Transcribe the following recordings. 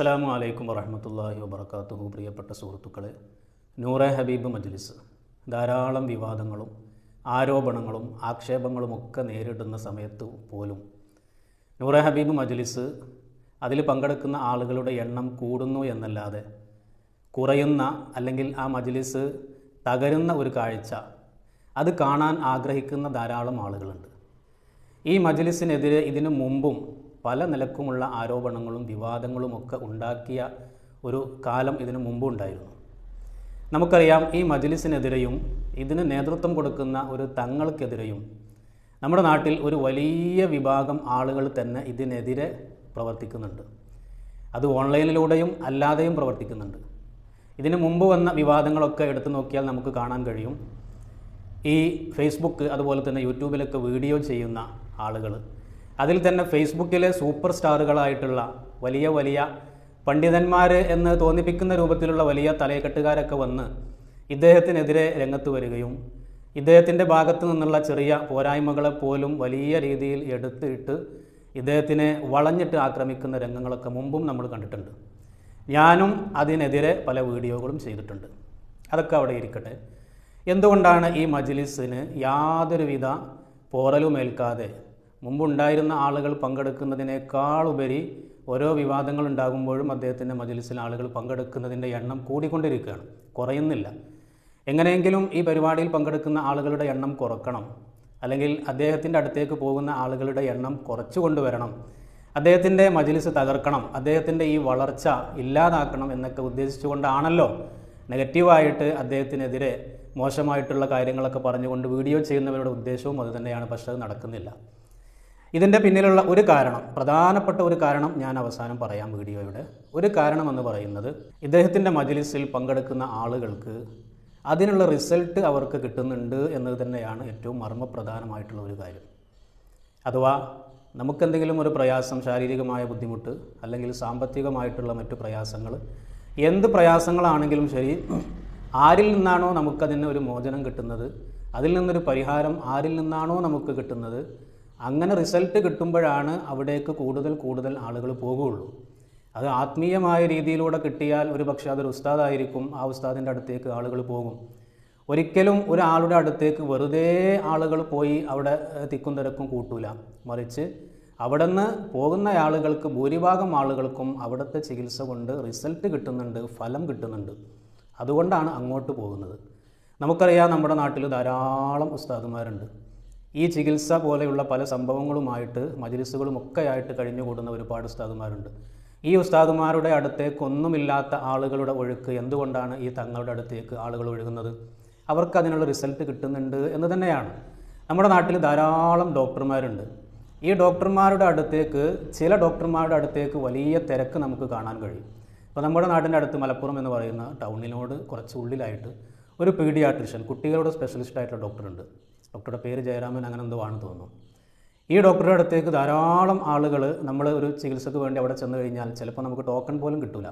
അസ്സലാമു അലൈക്കും വറഹമത്തല്ലാഹി വബർക്കാത്തുഹു പ്രിയപ്പെട്ട സുഹൃത്തുക്കളെ നൂറെ ഹബീബ് മജ്ലിസ് ധാരാളം വിവാദങ്ങളും ആരോപണങ്ങളും ആക്ഷേപങ്ങളും ഒക്കെ നേരിടുന്ന സമയത്ത് പോലും നൂറെ ഹബീബ് മജ്ലിസ് അതിൽ പങ്കെടുക്കുന്ന ആളുകളുടെ എണ്ണം കൂടുന്നു എന്നല്ലാതെ കുറയുന്ന അല്ലെങ്കിൽ ആ മജ്ലിസ് തകരുന്ന ഒരു കാഴ്ച അത് കാണാൻ ആഗ്രഹിക്കുന്ന ധാരാളം ആളുകളുണ്ട്. ഈ മജ്ലിസിനെതിരെ ഇതിനു മുമ്പും പല നിലക്കുമുള്ള ആരോപണങ്ങളും വിവാദങ്ങളും ഒക്കെ ഉണ്ടാക്കിയ ഒരു കാലം ഇതിനു മുമ്പുണ്ടായിരുന്നു നമുക്കറിയാം ഈ മജ്ലിസിനെതിരെയും ഇതിന് നേതൃത്വം കൊടുക്കുന്ന ഒരു തങ്ങൾക്കെതിരെയും നമ്മുടെ നാട്ടിൽ ഒരു വലിയ വിഭാഗം ആളുകൾ തന്നെ ഇതിനെതിരെ പ്രവർത്തിക്കുന്നുണ്ട്. അത് ഓൺലൈനിലൂടെയും അല്ലാതെയും പ്രവർത്തിക്കുന്നുണ്ട്. ഇതിനു മുമ്പ് വന്ന വിവാദങ്ങളൊക്കെ എടുത്തു നോക്കിയാൽ നമുക്ക് കാണാൻ കഴിയും. ഈ ഫേസ്ബുക്ക് അതുപോലെ തന്നെ യൂട്യൂബിലൊക്കെ വീഡിയോ ചെയ്യുന്ന ആളുകൾ അതിൽ തന്നെ ഫേസ്ബുക്കിലെ സൂപ്പർ സ്റ്റാറുകളായിട്ടുള്ള വലിയ വലിയ പണ്ഡിതന്മാർ എന്ന് തോന്നിപ്പിക്കുന്ന രൂപത്തിലുള്ള വലിയ തലയക്കെട്ടുകാരൊക്കെ വന്ന് ഇദ്ദേഹത്തിനെതിരെ രംഗത്ത് വരികയും ഇദ്ദേഹത്തിന്റെ ഭാഗത്തു നിന്നുള്ള ചെറിയ പോരായ്മകളെ പോലും വലിയ രീതിയിൽ എടുത്തിട്ട് ഇദ്ദേഹത്തിനെ വളഞ്ഞിട്ട് ആക്രമിക്കുന്ന രംഗങ്ങളൊക്കെ മുമ്പും നമ്മൾ കണ്ടിട്ടുണ്ട്. ഞാനും അതിനെതിരെ പല വീഡിയോകളും ചെയ്തിട്ടുണ്ട്. അതൊക്കെ അവിടെ ഇരിക്കട്ടെ. എന്തുകൊണ്ടാണ് ഈ മജ്ലിസിന് യാതൊരുവിധ പോറലുമേൽക്കാതെ മുമ്പുണ്ടായിരുന്ന ആളുകൾ പങ്കെടുക്കുന്നതിനേക്കാൾ ഉപരി ഓരോ വിവാദങ്ങൾ ഉണ്ടാകുമ്പോഴും അദ്ദേഹത്തിന്റെ മജലിസിൽ ആളുകൾ പങ്കെടുക്കുന്നതിന്റെ എണ്ണം കൂടിക്കൊണ്ടിരിക്കുകയാണ്. കുറയുന്നില്ല. എങ്ങനെയെങ്കിലും ഈ പരിപാടിയിൽ പങ്കെടുക്കുന്ന ആളുകളുടെ എണ്ണം കുറക്കണം. അല്ലെങ്കിൽ അദ്ദേഹത്തിന്റെ അടുത്തേക്ക് പോകുന്ന ആളുകളുടെ എണ്ണം കുറച്ചു കൊണ്ടുവരണം. അദ്ദേഹത്തിന്റെ മജിലിസ് തകർക്കണം. അദ്ദേഹത്തിന്റെ ഈ വളർച്ച ഇല്ലാതാക്കണം എന്നൊക്കെ ഉദ്ദേശിച്ചുകൊണ്ടാണല്ലോ നെഗറ്റീവായിട്ട് അദ്ദേഹത്തിനെതിരെ മോശമായിട്ടുള്ള കാര്യങ്ങളൊക്കെ പറഞ്ഞുകൊണ്ട് വീഡിയോ ചെയ്യുന്നവരുടെ ഉദ്ദേശവും അതുതന്നെയാണ്. പക്ഷേ അത് നടക്കുന്നില്ല. ഇതിന്റെ പിന്നിലുള്ള ഒരു കാരണം പ്രധാനപ്പെട്ട ഒരു കാരണം ഞാൻ അവസാനം പറയാം വീഡിയോയുടെ. ഒരു കാരണം എന്ന് പറയുന്നത് ഇദ്ദേഹത്തിന്റെ മജലിസിൽ പങ്കെടുക്കുന്ന ആളുകൾക്ക് അതിനുള്ള റിസൾട്ട് അവർക്ക് കിട്ടുന്നുണ്ട് എന്നത് തന്നെയാണ് ഏറ്റവും മർമ്മപ്രധാനമായിട്ടുള്ള ഒരു കാര്യം. അഥവാ നമുക്കെന്തെങ്കിലും ഒരു പ്രയാസം ശാരീരികമായ ബുദ്ധിമുട്ട് അല്ലെങ്കിൽ സാമ്പത്തികമായിട്ടുള്ള മറ്റു പ്രയാസങ്ങൾ എന്ത് പ്രയാസങ്ങളാണെങ്കിലും ശരി ആരിൽ നിന്നാണോ നമുക്കതിന് ഒരു മോചനം കിട്ടുന്നത്? അതിൽ നിന്നൊരു പരിഹാരം ആരിൽ നിന്നാണോ നമുക്ക് കിട്ടുന്നത്? അങ്ങനെ റിസൾട്ട് കിട്ടുമ്പോഴാണ് അവിടേക്ക് കൂടുതൽ കൂടുതൽ ആളുകൾ പോകുകയുള്ളൂ അത് ആത്മീയമായ രീതിയിലൂടെ കിട്ടിയാൽ ഒരു പക്ഷേ അതൊരു ഉസ്താദായിരിക്കും ആ ഉസ്താദിന്റെ അടുത്തേക്ക് ആളുകൾ പോകും. ഒരിക്കലും ഒരാളുടെ അടുത്തേക്ക് വെറുതെ ആളുകൾ പോയി അവിടെ തിക്കും തിരക്കും കൂട്ടൂല. മറിച്ച് അവിടെ നിന്ന് പോകുന്ന ആളുകൾക്ക് ഭൂരിഭാഗം ആളുകൾക്കും അവിടുത്തെ ചികിത്സ കൊണ്ട് റിസൾട്ട് കിട്ടുന്നുണ്ട് ഫലം കിട്ടുന്നുണ്ട്. അതുകൊണ്ടാണ് അങ്ങോട്ട് പോകുന്നത്. നമുക്കറിയാം നമ്മുടെ നാട്ടിൽ ധാരാളം ഉസ്താദുമാരുണ്ട്. ഈ ചികിത്സ പോലെയുള്ള പല സംഭവങ്ങളുമായിട്ട് മജിലിസുകളും ഒക്കെ ആയിട്ട് കഴിഞ്ഞുകൂടുന്ന ഒരുപാട് ഉസ്താദുമാരുണ്ട്. ഈ ഉസ്താദുമാരുടെ അടുത്തേക്ക് ഒന്നുമില്ലാത്ത ആളുകളുടെ ഒഴുക്ക് എന്തുകൊണ്ടാണ് ഈ തങ്ങളുടെ അടുത്തേക്ക് ആളുകൾ ഒഴുകുന്നത്? അവർക്ക് അതിനുള്ള റിസൾട്ട് കിട്ടുന്നുണ്ട് എന്ന് തന്നെയാണ്. നമ്മുടെ നാട്ടിൽ ധാരാളം ഡോക്ടർമാരുണ്ട്. ഈ ഡോക്ടർമാരുടെ അടുത്തേക്ക് ചില ഡോക്ടർമാരുടെ അടുത്തേക്ക് വലിയ തിരക്ക് നമുക്ക് കാണാൻ കഴിയും. ഇപ്പോൾ നമ്മുടെ നാടിന്റെ അടുത്ത് മലപ്പുറം എന്ന് പറയുന്ന ടൗണിനോട് കുറച്ച് ഉള്ളിലായിട്ട് ഒരു പീഡിയാട്രിഷ്യൻ കുട്ടികളുടെ സ്പെഷ്യലിസ്റ്റ് ആയിട്ടുള്ള ഡോക്ടറുണ്ട്. ഡോക്ടറുടെ പേര് ജയരാമൻ അങ്ങനെ എന്തോ ആണെന്ന് തോന്നുന്നു. ഈ ഡോക്ടറുടെ അടുത്തേക്ക് ധാരാളം ആളുകൾ നമ്മൾ ഒരു ചികിത്സക്ക് വേണ്ടി അവിടെ ചെന്ന് കഴിഞ്ഞാൽ ചിലപ്പോൾ നമുക്ക് ടോക്കൺ പോലും കിട്ടില്ല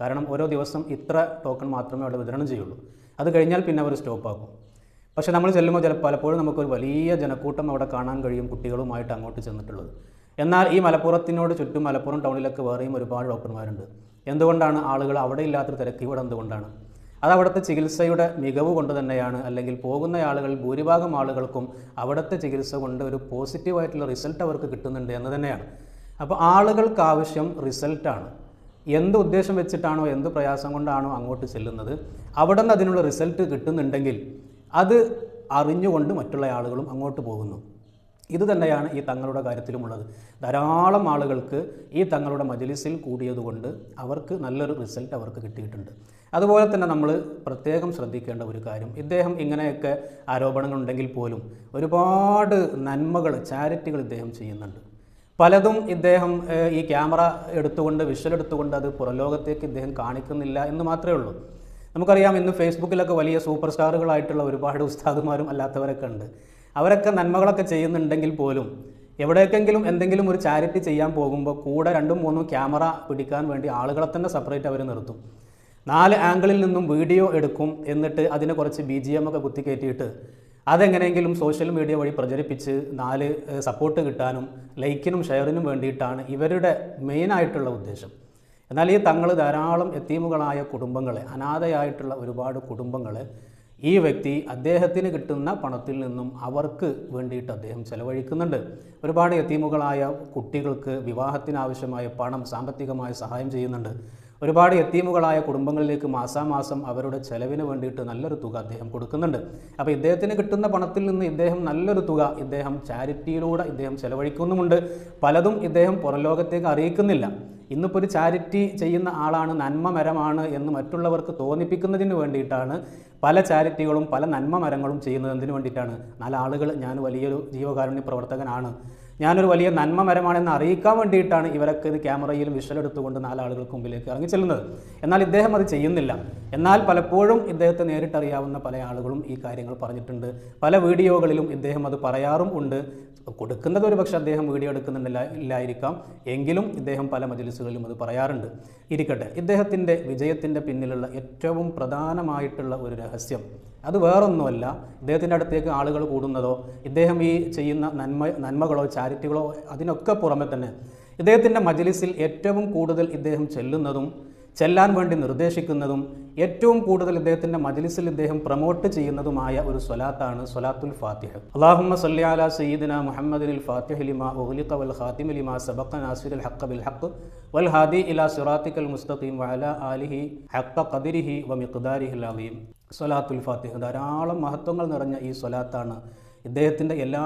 കാരണം ഓരോ ദിവസം ഇത്ര ടോക്കൺ മാത്രമേ അവിടെ വിതരണം ചെയ്യുള്ളൂ. അത് കഴിഞ്ഞാൽ പിന്നെ അവർ സ്റ്റോപ്പാക്കും പക്ഷേ നമ്മൾ ചെല്ലുമ്പോൾ ചില പലപ്പോഴും നമുക്കൊരു വലിയ ജനക്കൂട്ടം അവിടെ കാണാൻ കഴിയും കുട്ടികളുമായിട്ട് അങ്ങോട്ട് ചെന്നിട്ടുള്ളത്. എന്നാൽ ഈ മലപ്പുറത്തിനോട് ചുറ്റും മലപ്പുറം ടൗണിലൊക്കെ വേറെയും ഒരുപാട് ഡോക്ടർമാരുണ്ട്. എന്തുകൊണ്ടാണ് ആളുകൾ അവിടെ ഇല്ലാത്തൊരു തിരക്ക്? ഇവിടെ എന്തുകൊണ്ടാണ്? അത് അവിടുത്തെ ചികിത്സയുടെ മികവ് കൊണ്ട് തന്നെയാണ്. അല്ലെങ്കിൽ പോകുന്ന ആളുകൾ ഭൂരിഭാഗം ആളുകൾക്കും അവിടുത്തെ ചികിത്സ കൊണ്ട് ഒരു പോസിറ്റീവായിട്ടുള്ള റിസൾട്ട് അവർക്ക് കിട്ടുന്നുണ്ട് എന്ന് തന്നെയാണ്. അപ്പോൾ ആളുകൾക്ക് ആവശ്യം റിസൾട്ടാണ് എന്ത് ഉദ്ദേശം വെച്ചിട്ടാണോ എന്ത് പ്രയാസം കൊണ്ടാണോ അങ്ങോട്ട് ചെല്ലുന്നത് അവിടെ നിന്ന് അതിനുള്ള റിസൾട്ട് കിട്ടുന്നുണ്ടെങ്കിൽ അത് അറിഞ്ഞുകൊണ്ട് മറ്റുള്ള ആളുകളും അങ്ങോട്ട് പോകുന്നു. ഇത് തന്നെയാണ് ഈ തങ്ങളുടെ കാര്യത്തിലുമുള്ളത്. ധാരാളം ആളുകൾക്ക് ഈ തങ്ങളുടെ മജലിസിൽ കൂടിയതുകൊണ്ട് അവർക്ക് നല്ലൊരു റിസൾട്ട് അവർക്ക് കിട്ടിയിട്ടുണ്ട്. അതുപോലെ തന്നെ നമ്മൾ പ്രത്യേകം ശ്രദ്ധിക്കേണ്ട ഒരു കാര്യം. ഇദ്ദേഹം ഇങ്ങനെയൊക്കെ ആരോപണങ്ങൾ ഉണ്ടെങ്കിൽ പോലും ഒരുപാട് നന്മകൾ ചാരിറ്റികൾ ഇദ്ദേഹം ചെയ്യുന്നുണ്ട്. പലതും ഇദ്ദേഹം ഈ ക്യാമറ എടുത്തുകൊണ്ട് വിഷ്വൽ എടുത്തുകൊണ്ട് അത് പുറലോകത്തേക്ക് ഇദ്ദേഹം കാണിക്കുന്നില്ല എന്ന് മാത്രമേ ഉള്ളൂ. നമുക്കറിയാം ഇന്ന് ഫേസ്ബുക്കിലൊക്കെ വലിയ സൂപ്പർ സ്റ്റാറുകളായിട്ടുള്ള ഒരുപാട് ഉസ്താദുമാരും അല്ലാത്തവരൊക്കെ ഉണ്ട്. അവരൊക്കെ നന്മകളൊക്കെ ചെയ്യുന്നുണ്ടെങ്കിൽ പോലും എവിടേക്കെങ്കിലും എന്തെങ്കിലും ഒരു ചാരിറ്റി ചെയ്യാൻ പോകുമ്പോൾ കൂടെ രണ്ടും മൂന്നും ക്യാമറ പിടിക്കാൻ വേണ്ടി ആളുകളെ തന്നെ സെപ്പറേറ്റ് അവർ നിർത്തും. നാല് ആംഗിളിൽ നിന്നും വീഡിയോ എടുക്കും എന്നിട്ട് അതിനെ കുറച്ച് ബി ജി എം ഒക്കെ കുത്തിക്കയറ്റിയിട്ട് അതെങ്ങനെയെങ്കിലും സോഷ്യൽ മീഡിയ വഴി പ്രചരിപ്പിച്ച് നാല് സപ്പോർട്ട് കിട്ടാനും ലൈക്കിനും ഷെയറിനും വേണ്ടിയിട്ടാണ് ഇവരുടെ മെയിനായിട്ടുള്ള ഉദ്ദേശം. എന്നാൽ ഈ തങ്ങൾ ധാരാളം എത്തീമുകളായ കുടുംബങ്ങളെ അനാഥയായിട്ടുള്ള ഒരുപാട് കുടുംബങ്ങളെ ഈ വ്യക്തി അദ്ദേഹത്തിന് കിട്ടുന്ന പണത്തിൽ നിന്നും അവർക്ക് വേണ്ടിയിട്ട് അദ്ദേഹം ചെലവഴിക്കുന്നുണ്ട്. ഒരുപാട് എത്തീമുകളായ കുട്ടികൾക്ക് വിവാഹത്തിനാവശ്യമായ പണം സാമ്പത്തികമായ സഹായം ചെയ്യുന്നുണ്ട്. ഒരുപാട് എത്തീമുകളായ കുടുംബങ്ങളിലേക്ക് മാസാമാസം അവരുടെ ചെലവിന് വേണ്ടിയിട്ട് നല്ലൊരു തുക അദ്ദേഹം കൊടുക്കുന്നുണ്ട്. അപ്പോൾ ഇദ്ദേഹത്തിന് കിട്ടുന്ന പണത്തിൽ നിന്ന് ഇദ്ദേഹം നല്ലൊരു തുക ഇദ്ദേഹം ചാരിറ്റിയിലൂടെ ഇദ്ദേഹം ചെലവഴിക്കുന്നുമുണ്ട്. പലതും ഇദ്ദേഹം പുറം ലോകത്തേക്ക് അറിയിക്കുന്നില്ല. ഇന്നിപ്പോൾ ഒരു ചാരിറ്റി ചെയ്യുന്ന ആളാണ് നന്മമരമാണ് എന്ന് മറ്റുള്ളവർക്ക് തോന്നിപ്പിക്കുന്നതിന് വേണ്ടിയിട്ടാണ് പല ചാരിറ്റികളും പല നന്മമരങ്ങളും ചെയ്യുന്നത്. എന്തിനു വേണ്ടിയിട്ടാണ്? ആളുകൾ ഞാൻ വലിയൊരു ജീവകാരുണ്യ പ്രവർത്തകനാണ്. ഞാനൊരു വലിയ നന്മമരമാണെന്ന് അറിയിക്കാൻ വേണ്ടിയിട്ടാണ് ഇവരൊക്കെ ഇത് ക്യാമറയിലും വിഷലെടുത്തുകൊണ്ട് നാലാളുകൾക്ക് മുമ്പിലേക്ക് ഇറങ്ങി ചെല്ലുന്നത് എന്നാൽ ഇദ്ദേഹം അത് ചെയ്യുന്നില്ല. എന്നാൽ പലപ്പോഴും ഇദ്ദേഹത്തെ നേരിട്ടറിയാവുന്ന പല ആളുകളും ഈ കാര്യങ്ങൾ പറഞ്ഞിട്ടുണ്ട്. പല വീഡിയോകളിലും ഇദ്ദേഹം അത് പറയാറും ഉണ്ട്. കൊടുക്കുന്നത് ഒരു പക്ഷേ അദ്ദേഹം വീഡിയോ എടുക്കുന്നുണ്ടില്ല ഇല്ലായിരിക്കാം. എങ്കിലും ഇദ്ദേഹം പല മജലിസുകളിലും അത് പറയാറുണ്ട്. ഇരിക്കട്ടെ ഇദ്ദേഹത്തിന്റെ വിജയത്തിന്റെ പിന്നിലുള്ള ഏറ്റവും പ്രധാനമായിട്ടുള്ള ഒരു രഹസ്യം. അത് വേറൊന്നുമല്ല. ഇദ്ദേഹത്തിന്റെ അടുത്തേക്ക് ആളുകൾ കൂടുന്നതോ ഇദ്ദേഹം ഈ ചെയ്യുന്ന നന്മ നന്മകളോ ചാരിറ്റികളോ അതിനൊക്കെ പുറമെ തന്നെ ഇദ്ദേഹത്തിന്റെ മജലിസിൽ ഏറ്റവും കൂടുതൽ ഇദ്ദേഹം ചെല്ലുന്നതും ചെല്ലാൻ വേണ്ടി നിർദ്ദേശിക്കുന്നതും ഏറ്റവും കൂടുതൽ ഇദ്ദേഹത്തിന്റെ മജലിസിൽ ഇദ്ദേഹം പ്രൊമോട്ട് ചെയ്യുന്നതുമായ ഒരു സ്വലാത്താണ് സ്വലാത്തുൽ ഫാത്തിഹ്. അള്ളാഹുമ്മ സല്ലി അലാ സയ്യിദിന മുഹമ്മദിനിൽ ഫാത്തിഹ ലിമ ഉഹ്ലിഖ വൽ ഖാത്തിമ ലിമ സബഖ നാസിറുൽ ഹഖ് ബിൽ ഹക്ക് വൽ ഹാദി ഇലാ സിറാത്തിക്കൽ മുസ്തഖീം വഅല ആലിഹി ഹക്ക കദിരിഹി വ മിഖ്ദാരിഹിൽ അലീം സ്വലാത്തുൽ ഫാത്തിഹ് ധാരാളം മഹത്വങ്ങൾ നിറഞ്ഞ ഈ സ്വലാത്താണ് ഇദ്ദേഹത്തിന്റെ എല്ലാ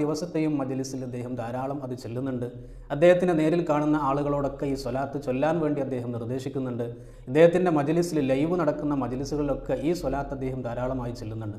ദിവസത്തെയും മജലിസിൽ അദ്ദേഹം ധാരാളം അത് ചെല്ലുന്നുണ്ട്. അദ്ദേഹത്തിനെ നേരിൽ കാണുന്ന ആളുകളോടൊക്കെ ഈ സ്വലാത്ത് ചൊല്ലാൻ വേണ്ടി അദ്ദേഹം നിർദ്ദേശിക്കുന്നുണ്ട്. ഇദ്ദേഹത്തിന്റെ മജലിസിൽ ലൈവ് നടക്കുന്ന മജലിസുകളിലൊക്കെ ഈ സ്വലാത്ത് അദ്ദേഹം ധാരാളമായി ചെല്ലുന്നുണ്ട്.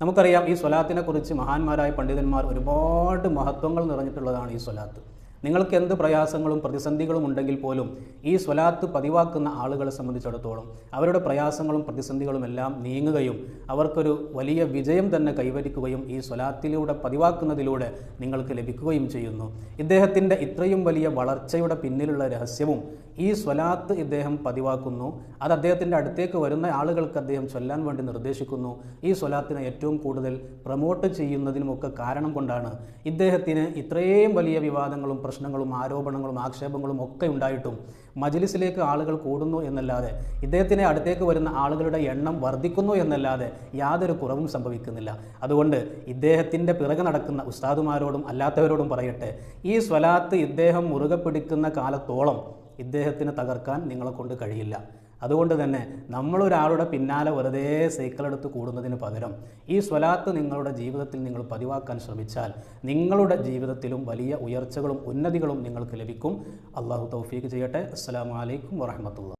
നമുക്കറിയാം ഈ സ്വലാത്തിനെക്കുറിച്ച് മഹാന്മാരായ പണ്ഡിതന്മാർ ഒരുപാട് മഹത്വങ്ങൾ നിറഞ്ഞിട്ടുള്ളതാണ് ഈ സ്വലാത്ത്. നിങ്ങൾക്ക് എന്ത് പ്രയാസങ്ങളും പ്രതിസന്ധികളും ഉണ്ടെങ്കിൽ പോലും ഈ സ്വലാത്ത് പതിവാക്കുന്ന ആളുകളെ സംബന്ധിച്ചിടത്തോളം അവരുടെ പ്രയാസങ്ങളും പ്രതിസന്ധികളും എല്ലാം നീങ്ങുകയും അവർക്കൊരു വലിയ വിജയം തന്നെ കൈവരിക്കുകയും ഈ സ്വലാത്തിലൂടെ പതിവാക്കുന്നതിലൂടെ നിങ്ങൾക്ക് ലഭിക്കുകയും ചെയ്യുന്നു. ഇദ്ദേഹത്തിന്റെ ഇത്രയും വലിയ വളർച്ചയുടെ പിന്നിലുള്ള രഹസ്യവും ഈ സ്വലാത്ത് ഇദ്ദേഹം പതിവാക്കുന്നു. അത് അദ്ദേഹത്തിന്റെ അടുത്തേക്ക് വരുന്ന ആളുകൾക്ക് അദ്ദേഹം ചൊല്ലാൻ വേണ്ടി നിർദ്ദേശിക്കുന്നു. ഈ സ്വലാത്തിനെ ഏറ്റവും കൂടുതൽ പ്രൊമോട്ട് ചെയ്യുന്നതിനുമൊക്കെ കാരണം കൊണ്ടാണ് ഇദ്ദേഹത്തിന് ഇത്രയും വലിയ വിവാദങ്ങളും പ്രശ്നങ്ങളും ആരോപണങ്ങളും ആക്ഷേപങ്ങളും ഒക്കെ ഉണ്ടായിട്ടും മജ്ലിസിലേക്ക് ആളുകൾ കൂടുന്നു എന്നല്ലാതെ ഇദ്ദേഹത്തിനെ അടുത്തേക്ക് വരുന്ന ആളുകളുടെ എണ്ണം വർദ്ധിക്കുന്നു എന്നല്ലാതെ യാതൊരു കുറവും സംഭവിക്കുന്നില്ല. അതുകൊണ്ട് ഇദ്ദേഹത്തിന്റെ പിറകെ നടക്കുന്ന ഉസ്താദുമാരോടും അല്ലാത്തവരോടും പറയട്ടെ ഈ സ്വലാത്ത് ഇദ്ദേഹം മുറുകെ പിടിക്കുന്ന കാലത്തോളം ഇദ്ദേഹത്തിന് തകർക്കാൻ നിങ്ങളെ കൊണ്ട് കഴിയില്ല. അതുകൊണ്ട് തന്നെ നമ്മളൊരാളുടെ പിന്നാലെ വെറുതെ സൈക്കിൾ എടുത്ത് കൂടുന്നതിന് പകരം ഈ സ്വലാത്ത് നിങ്ങളുടെ ജീവിതത്തിൽ നിങ്ങൾ പതിവാക്കാൻ ശ്രമിച്ചാൽ നിങ്ങളുടെ ജീവിതത്തിലും വലിയ ഉയർച്ചകളും ഉന്നതികളും നിങ്ങൾക്ക് ലഭിക്കും. അള്ളാഹു തൗഫീഖ് ചെയ്യട്ടെ. അസ്സാം വലൈക്കും വറഹമത്തുള്ള